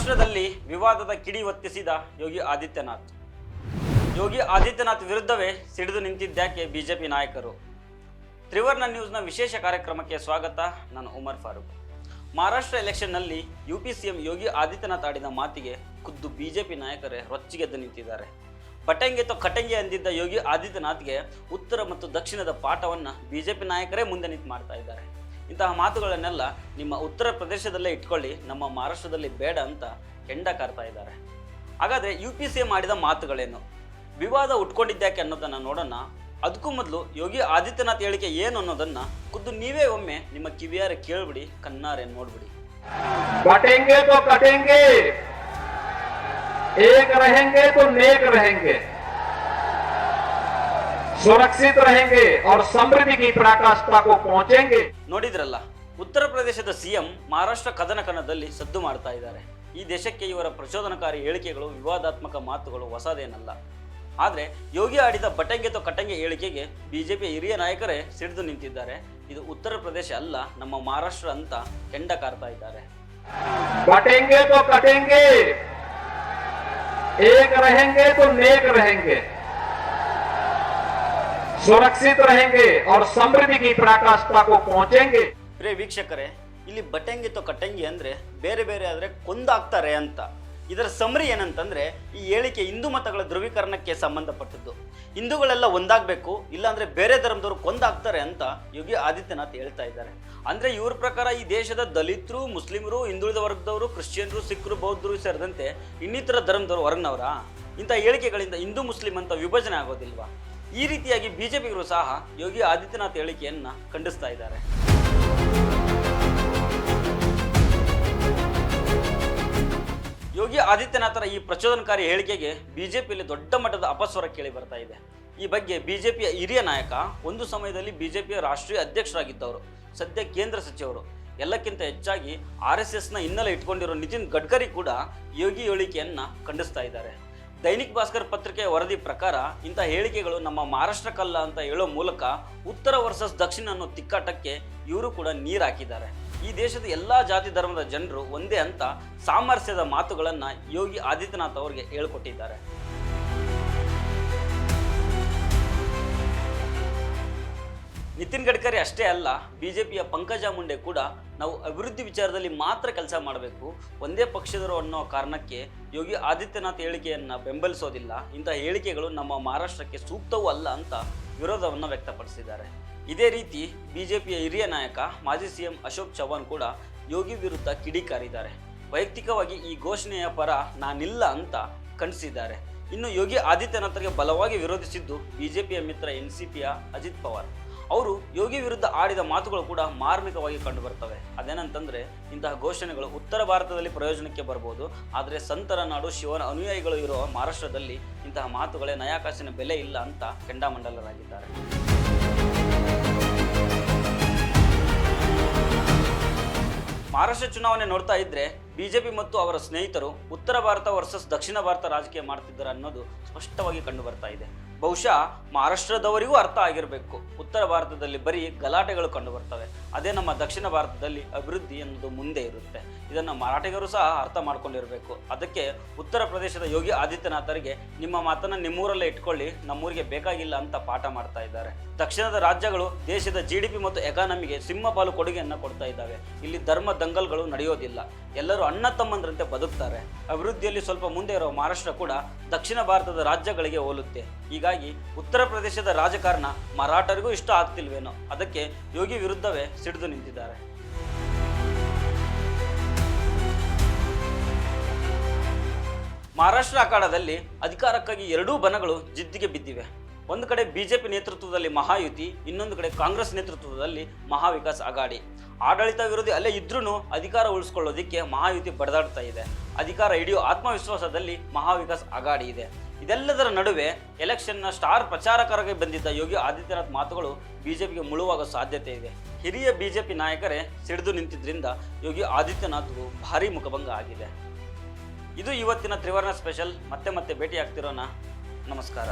ಮಹಾರಾಷ್ಟ್ರದಲ್ಲಿ ವಿವಾದದ ಕಿಡಿ ಹೊತ್ತಿಸಿದ ಯೋಗಿ ಆದಿತ್ಯನಾಥ್. ಯೋಗಿ ಆದಿತ್ಯನಾಥ್ ವಿರುದ್ಧವೇ ಸಿಡಿದು ನಿಂತಿದ್ದಕ್ಕೆ ಬಿಜೆಪಿ ನಾಯಕರು. ತ್ರಿವರ್ಣ ನ್ಯೂಸ್ನ ವಿಶೇಷ ಕಾರ್ಯಕ್ರಮಕ್ಕೆ ಸ್ವಾಗತ, ನಾನು Umar Farooq. Maharashtra ಎಲೆಕ್ಷನ್ನಲ್ಲಿ U P C M Yogi Adityanath ಆಡಿದ ಮಾತಿಗೆ ಖುದ್ದು ಬಿಜೆಪಿ ನಾಯಕರೇ ರೊಚ್ಚಿಗೆದ್ದು ನಿಂತಿದ್ದಾರೆ. ಪಟಂಗೆ ತೊ ಕಟಂಗೆ ಅಂದಿದ್ದ ಯೋಗಿ ಆದಿತ್ಯನಾಥ್ಗೆ ಉತ್ತರ ಮತ್ತು ದಕ್ಷಿಣದ ಪಾಠವನ್ನು ಬಿಜೆಪಿ ನಾಯಕರೇ ಮುಂದೆ ನಿಂತು ಮಾಡ್ತಾ ಇದ್ದಾರೆ. ಇಂತಹ ಮಾತುಗಳನ್ನೆಲ್ಲ ನಿಮ್ಮ ಉತ್ತರ ಪ್ರದೇಶದಲ್ಲೇ ಇಟ್ಕೊಳ್ಳಿ ನಮ್ಮ ಮಹಾರಾಷ್ಟ್ರದಲ್ಲಿ ಬೇಡ ಅಂತ ಕೆಂಡ ಕಾರ್ತಾ ಇದ್ದಾರೆ ಹಾಗಾದ್ರೆ ಯು ಪಿ ಸಿ ಮಾಡಿದ ಮಾತುಗಳೇನು ವಿವಾದ ಉಟ್ಕೊಂಡಿದ್ಯಾಕೆ ಅನ್ನೋದನ್ನ ನೋಡೋಣ ಅದಕ್ಕೂ ಮೊದಲು ಯೋಗಿ ಆದಿತ್ಯನಾಥ್ ಹೇಳಿಕೆ ಏನು ಅನ್ನೋದನ್ನ ಖುದ್ದು ನೀವೇ ಒಮ್ಮೆ ನಿಮ್ಮ ಕಿವಿಯಾರೆ ಕೇಳ್ಬಿಡಿ ಕಣ್ಣಾರೆ ನೋಡ್ಬಿಡಿ बटेंगे तो कटेंगे एक रहेंगे तो नेक रहेंगे सुरक्षित रहेंगे और समृद्धि की पराकाष्ठा को पहुंचेंगे ನೋಡಿದ್ರಲ್ಲ ಉತ್ತರ ಪ್ರದೇಶದ ಸಿಎಂ ಮಹಾರಾಷ್ಟ್ರ ಕದನ ಕಣದಲ್ಲಿ ಸದ್ದು ಮಾಡ್ತಾ ಇದ್ದಾರೆ ಈ ದೇಶಕ್ಕೆ ಇವರ ಪ್ರಚೋದನಕಾರಿ ಹೇಳಿಕೆಗಳು ವಿವಾದಾತ್ಮಕ ಮಾತುಗಳು ಹೊಸದೇನಲ್ಲ ಆದರೆ ಯೋಗಿ ಆಡಿದ ಬಟಂಗೆ ತೊ ಕಟಂಗೆ ಹೇಳಿಕೆಗೆ ಬಿಜೆಪಿಯ ಹಿರಿಯ ನಾಯಕರೇ ಸಿಡಿದು ನಿಂತಿದ್ದಾರೆ ಇದು ಉತ್ತರ ಪ್ರದೇಶ ಅಲ್ಲ ನಮ್ಮ ಮಹಾರಾಷ್ಟ್ರ ಅಂತ ಕೆಂಡ ಕಾರ್ತಾ ಇದ್ದಾರೆ बटेंगे तो कटेंगे एक रहेंगे तो नेक रहेंगे सुरक्षित रहेंगे और समृद्धि की पराकाष्ठा को पहुंचेंगे ಪ್ರಿಯ ವೀಕ್ಷಕರೇ ಇಲ್ಲಿ ಬಟಂಗಿ ತೊ ಕಟಂಗಿ ಅಂದ್ರೆ ಬೇರೆ ಬೇರೆ ಆದ್ರೆ ಕೊಂದಾಗ್ತಾರೆ ಅಂತ ಇದರ ಸಮರಿ ಏನಂತಂದ್ರೆ ಈ ಹೇಳಿಕೆ ಹಿಂದೂ ಮತಗಳ ಧ್ರುವೀಕರಣಕ್ಕೆ ಸಂಬಂಧಪಟ್ಟದ್ದು ಹಿಂದೂಗಳೆಲ್ಲ ಒಂದಾಗಬೇಕು ಇಲ್ಲಾಂದ್ರೆ ಬೇರೆ ಧರ್ಮದವರು ಕೊಂದಾಗ್ತಾರೆ ಅಂತ ಯೋಗಿ ಆದಿತ್ಯನಾಥ್ ಹೇಳ್ತಾ ಇದ್ದಾರೆ ಅಂದ್ರೆ ಇವ್ರ ಪ್ರಕಾರ ಈ ದೇಶದ ದಲಿತರು ಮುಸ್ಲಿಮರು ಹಿಂದುಳಿದ ವರ್ಗದವರು ಕ್ರಿಶ್ಚಿಯನ್ರು ಸಿಖ್ರು ಬೌದ್ಧರು ಸೇರಿದಂತೆ ಇನ್ನಿತರ ಧರ್ಮದವರು ಹೊರಗಿನವರ ಇಂಥ ಹೇಳಿಕೆಗಳಿಂದ ಹಿಂದೂ ಮುಸ್ಲಿಂ ಅಂತ ವಿಭಜನೆ ಆಗೋದಿಲ್ವಾ ಈ ರೀತಿಯಾಗಿ ಬಿಜೆಪಿಗರು ಸಹ ಯೋಗಿ ಆದಿತ್ಯನಾಥ್ ಹೇಳಿಕೆಯನ್ನ ಖಂಡಿಸ್ತಾ ಇದ್ದಾರೆ. ಯೋಗಿ ಆದಿತ್ಯನಾಥರ ಈ ಪ್ರಚೋದನಕಾರಿ ಹೇಳಿಕೆಗೆ ಬಿಜೆಪಿಯಲ್ಲಿ ದೊಡ್ಡ ಮಟ್ಟದ ಅಪಸ್ವರ ಕೇಳಿ ಬರ್ತಾ ಇದೆ. ಈ ಬಗ್ಗೆ ಬಿಜೆಪಿಯ ಹಿರಿಯ ನಾಯಕ ಒಂದು ಸಮಯದಲ್ಲಿ ಬಿಜೆಪಿಯ ರಾಷ್ಟ್ರೀಯ ಅಧ್ಯಕ್ಷರಾಗಿದ್ದವರು, ಸದ್ಯ ಕೇಂದ್ರ ಸಚಿವರು, ಎಲ್ಲಕ್ಕಿಂತ ಹೆಚ್ಚಾಗಿ ಆರ್ ಎಸ್ ಎಸ್ನ ಹಿನ್ನೆಲೆ ಇಟ್ಕೊಂಡಿರೋ ನಿತಿನ್ ಗಡ್ಕರಿ ಕೂಡ ಯೋಗಿ ಹೇಳಿಕೆಯನ್ನ ಖಂಡಿಸ್ತಾ ಇದ್ದಾರೆ. ದೈನಿಕ್ ಭಾಸ್ಕರ್ ಪತ್ರಿಕೆಯ ವರದಿ ಪ್ರಕಾರ ಇಂಥ ಹೇಳಿಕೆಗಳು ನಮ್ಮ ಮಹಾರಾಷ್ಟ್ರಕ್ಕಲ್ಲ ಅಂತ ಹೇಳೋ ಮೂಲಕ ಉತ್ತರ ವರ್ಸಸ್ ದಕ್ಷಿಣ ಅನ್ನೋ ತಿಕ್ಕಾಟಕ್ಕೆ ಇವರು ಕೂಡ ನೀರು ಹಾಕಿದ್ದಾರೆ. ಈ ದೇಶದ ಎಲ್ಲ ಜಾತಿ ಧರ್ಮದ ಜನರು ಒಂದೇ ಅಂತ ಸಾಮರಸ್ಯದ ಮಾತುಗಳನ್ನು ಯೋಗಿ ಆದಿತ್ಯನಾಥ್ ಅವರಿಗೆ ಹೇಳ್ಕೊಟ್ಟಿದ್ದಾರೆ. ನಿತಿನ್ ಗಡ್ಕರಿ ಅಷ್ಟೇ ಅಲ್ಲ, ಬಿಜೆಪಿಯ ಪಂಕಜ ಮುಂಡೆ ಕೂಡ ನಾವು ಅಭಿವೃದ್ಧಿ ವಿಚಾರದಲ್ಲಿ ಮಾತ್ರ ಕೆಲಸ ಮಾಡಬೇಕು. ಒಂದೇ ಪಕ್ಷದರು ಅನ್ನೋ ಕಾರಣಕ್ಕೆ ಯೋಗಿ ಆದಿತ್ಯನಾಥ್ ಹೇಳಿಕೆಯನ್ನು ಬೆಂಬಲಿಸೋದಿಲ್ಲ. ಇಂಥ ಹೇಳಿಕೆಗಳು ನಮ್ಮ ಮಹಾರಾಷ್ಟ್ರಕ್ಕೆ ಸೂಕ್ತವೂ ಅಲ್ಲ ಅಂತ ವಿರೋಧವನ್ನು ವ್ಯಕ್ತಪಡಿಸಿದ್ದಾರೆ. ಇದೇ ರೀತಿ ಬಿಜೆಪಿಯ ಹಿರಿಯ ನಾಯಕ, ಮಾಜಿ ಸಿಎಂ ಅಶೋಕ್ ಚವ್ಹಾಣ್ ಕೂಡ ಯೋಗಿ ವಿರುದ್ಧ ಕಿಡಿಕಾರಿದ್ದಾರೆ. ವೈಯಕ್ತಿಕವಾಗಿ ಈ ಘೋಷಣೆಯ ಪರ ನಾನಿಲ್ಲ ಅಂತ ಖಂಡಿಸಿದ್ದಾರೆ. ಇನ್ನು ಯೋಗಿ ಆದಿತ್ಯನಾಥ್ಗೆ ಬಲವಾಗಿ ವಿರೋಧಿಸಿದ್ದು ಬಿಜೆಪಿಯ ಮಿತ್ರ ಎನ್ ಸಿ ಪಿಯ ಅಜಿತ್ ಪವಾರ್. ಅವರು ಯೋಗಿ ವಿರುದ್ಧ ಆಡಿದ ಮಾತುಗಳು ಕೂಡ ಮಾರ್ಮಿಕವಾಗಿ ಕಂಡುಬರ್ತವೆ ಅದೇನಂತಂದ್ರೆ, ಇಂತಹ ಘೋಷಣೆಗಳು ಉತ್ತರ ಭಾರತದಲ್ಲಿ ಪ್ರಯೋಜನಕ್ಕೆ ಬರಬಹುದು ಆದರೆ ಸಂತರ ನಾಡು ಶಿವನ ಅನುಯಾಯಿಗಳು ಇರುವ ಮಹಾರಾಷ್ಟ್ರದಲ್ಲಿ ಇಂತಹ ಮಾತುಗಳೇ ನಯಾಕಾಸಿನ ಬೆಲೆ ಇಲ್ಲ ಅಂತ ಕೆಂಡಾಮಂಡಲರಾಗಿದ್ದಾರೆ. ಮಹಾರಾಷ್ಟ್ರ ಚುನಾವಣೆ ನೋಡ್ತಾ ಇದ್ರೆ ಬಿಜೆಪಿ ಮತ್ತು ಅವರ ಸ್ನೇಹಿತರು ಉತ್ತರ ಭಾರತ ವರ್ಸಸ್ ದಕ್ಷಿಣ ಭಾರತ ರಾಜಕೀಯ ಮಾಡ್ತಿದ್ದಾರೆ ಅನ್ನೋದು ಸ್ಪಷ್ಟವಾಗಿ ಕಂಡು ಬರ್ತಾ ಇದೆ. ಬಹುಶಃ ಮಹಾರಾಷ್ಟ್ರದವರಿಗೂ ಅರ್ಥ ಆಗಿರಬೇಕು. ಉತ್ತರ ಭಾರತದಲ್ಲಿ ಬರೀ ಗಲಾಟೆಗಳು ಕಂಡು ಬರ್ತವೆ. ಅದೇ ನಮ್ಮ ದಕ್ಷಿಣ ಭಾರತದಲ್ಲಿ ಅಭಿವೃದ್ಧಿ ಎನ್ನುವುದು ಮುಂದೆ ಇರುತ್ತೆ. ಇದನ್ನು ಮರಾಠಿಗರು ಸಹ ಅರ್ಥ ಮಾಡ್ಕೊಂಡಿರಬೇಕು. ಅದಕ್ಕೆ ಉತ್ತರ ಪ್ರದೇಶದ ಯೋಗಿ ಆದಿತ್ಯನಾಥರಿಗೆ ನಿಮ್ಮ ಮಾತನ್ನು ನಿಮ್ಮೂರಲ್ಲೇ ಇಟ್ಕೊಳ್ಳಿ, ನಮ್ಮೂರಿಗೆ ಬೇಕಾಗಿಲ್ಲ ಅಂತ ಪಾಠ ಮಾಡ್ತಾ ಇದ್ದಾರೆ. ದಕ್ಷಿಣದ ರಾಜ್ಯಗಳು ದೇಶದ ಜಿ ಡಿ ಪಿ ಮತ್ತು ಎಕಾನಮಿಗೆ ಸಿಂಹಪಾಲು ಕೊಡುಗೆಯನ್ನು ಕೊಡ್ತಾ ಇದ್ದಾವೆ. ಇಲ್ಲಿ ಧರ್ಮ ದಂಗಲ್ಗಳು ನಡೆಯೋದಿಲ್ಲ. ಎಲ್ಲರೂ ಅಣ್ಣ ತಮ್ಮಂದ್ರಂತೆ ಬದುಕ್ತಾರೆ. ಅಭಿವೃದ್ಧಿಯಲ್ಲಿ ಸ್ವಲ್ಪ ಮುಂದೆ ಇರೋ ಮಹಾರಾಷ್ಟ್ರ ಕೂಡ ದಕ್ಷಿಣ ಭಾರತದ ರಾಜ್ಯಗಳಿಗೆ ಹೋಲುತ್ತೆ. ಹೀಗಾಗಿ ಉತ್ತರ ಪ್ರದೇಶದ ರಾಜಕಾರಣ ಮರಾಠರಿಗೂ ಇಷ್ಟ ಆಗ್ತಿಲ್ವೇನೋ, ಅದಕ್ಕೆ ಯೋಗಿ ವಿರುದ್ಧವೇ ಸಿಡಿದು ನಿಂತಿದ್ದಾರೆ. ಮಹಾರಾಷ್ಟ್ರ ಅಖಾಡದಲ್ಲಿ ಅಧಿಕಾರಕ್ಕಾಗಿ ಎರಡೂ ಬನಗಳು ಜಿದ್ದಿಗೆ ಬಿದ್ದಿವೆ. ಒಂದು ಕಡೆ ಬಿಜೆಪಿ ನೇತೃತ್ವದಲ್ಲಿ ಮಹಾಯುತಿ, ಇನ್ನೊಂದು ಕಡೆ ಕಾಂಗ್ರೆಸ್ ನೇತೃತ್ವದಲ್ಲಿ ಮಹಾವಿಕಾಸ್ ಅಗಾಡಿ ಆಡಳಿತ ವಿರೋಧಿ ಅಲ್ಲೇ ಇದ್ರೂ ಅಧಿಕಾರ ಉಳಿಸ್ಕೊಳ್ಳೋದಿಕ್ಕೆ ಮಹಾಯುತಿ ಬಡದಾಡ್ತಾ ಇದೆ. ಅಧಿಕಾರ ಹಿಡಿಯೋ ಆತ್ಮವಿಶ್ವಾಸದಲ್ಲಿ ಮಹಾವಿಕಾಸ್ ಅಗಾಡಿ ಇದೆ. ಇದೆಲ್ಲದರ ನಡುವೆ ಎಲೆಕ್ಷನ್ನ ಸ್ಟಾರ್ ಪ್ರಚಾರಕರಾಗಿ ಬಂದಿದ್ದ ಯೋಗಿ ಆದಿತ್ಯನಾಥ್ ಮಾತುಗಳು ಬಿಜೆಪಿಗೆ ಮುಳುವಾಗೋ ಸಾಧ್ಯತೆ ಇದೆ. ಹಿರಿಯ ಬಿಜೆಪಿ ನಾಯಕರೇ ಸಿಡಿದು ನಿಂತಿದ್ದರಿಂದ ಯೋಗಿ ಆದಿತ್ಯನಾಥ್ಗೂ ಭಾರಿ ಮುಖಭಂಗ ಆಗಿದೆ. ಇದು ಇವತ್ತಿನ ತ್ರಿವರ್ಣ ಸ್ಪೆಷಲ್. ಮತ್ತೆ ಮತ್ತೆ ಭೇಟಿ ಆಗ್ತಿರೋಣ ನಮಸ್ಕಾರ.